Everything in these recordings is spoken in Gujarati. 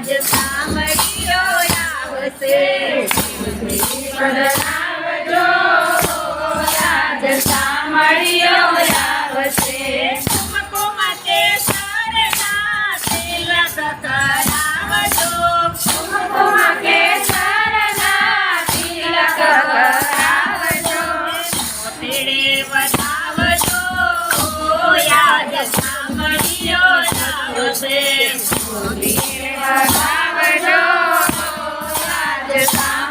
આજ સામડીઓ આવશે બદલાવજો આજ સામડીઓ આવશે સમકો માટે સરના તેલા કરાવજો સમકો માટે સરના Yeah.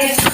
Gracias.